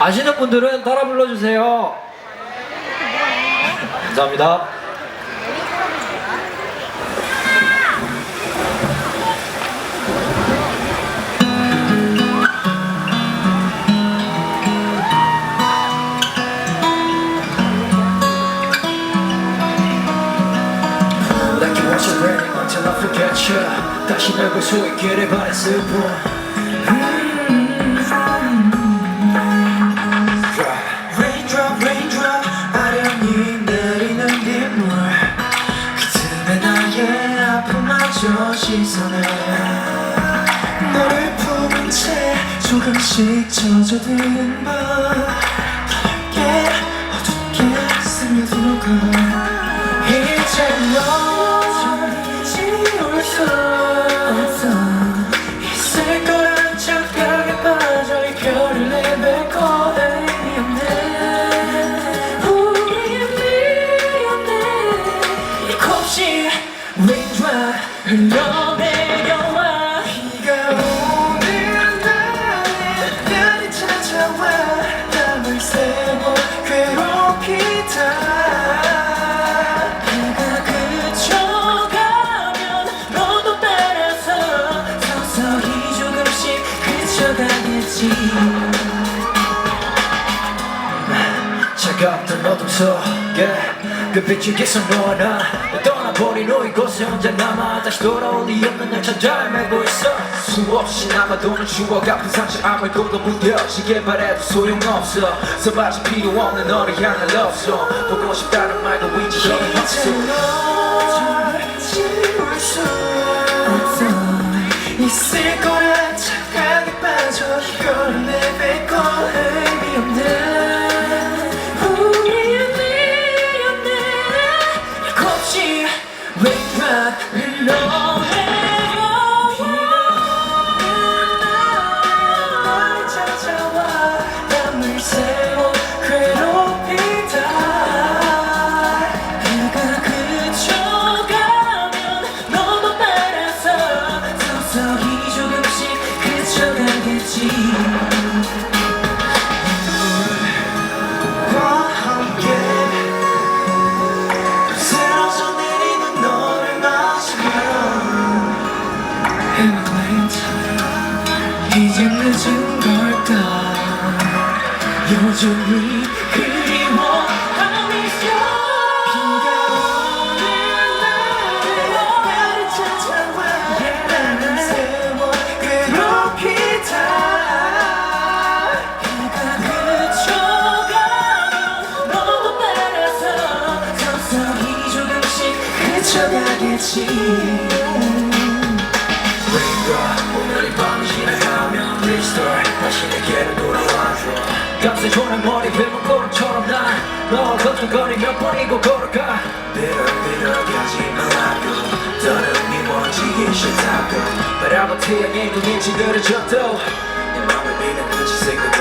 아시는 분들은 따라 불러주세요. 감사합니다. 다시 널볼 수 있기를 바랬을 뿐 아픔마저 시선을 너를 품은 채 조금씩 젖어드는 밤. 밝게 어둡게 스며들어가 이제 널 지울 수 차갑던 어둠 속에 그 빛이 계속 너와 나 후 이곳에 혼자 남아 다시 돌아올 리 없는 날 찾아 헤매고 있어. 수없이 남아도는 추억 아픈 상처 아무 것도 무뎌지게 바래도 소용없어. 서바지 필요 없는 너를 향한 song. 보고 싶다는 말도 위치가 없어. 있을 거란 착각에 빠져 이걸 내 No. 늦은 걸까? 여전히 그리워하고 있어. 비가 오는 날에 나를 찾아와 나를 세워 괴롭히다 해가 그쳐가면 너도 따라서 서서히 조금씩 그쳐가겠지 Raindrop 내게로 돌아와줘 값에 조는 머리 빗물 고름처럼 난널 걱정거리며 버리고 걸어가. 비틀비틀하지 말라고 더는 미워지기 싫다고. 바라본 태양의 눈이 지그러져도 내 맘을 미는 끝이 새고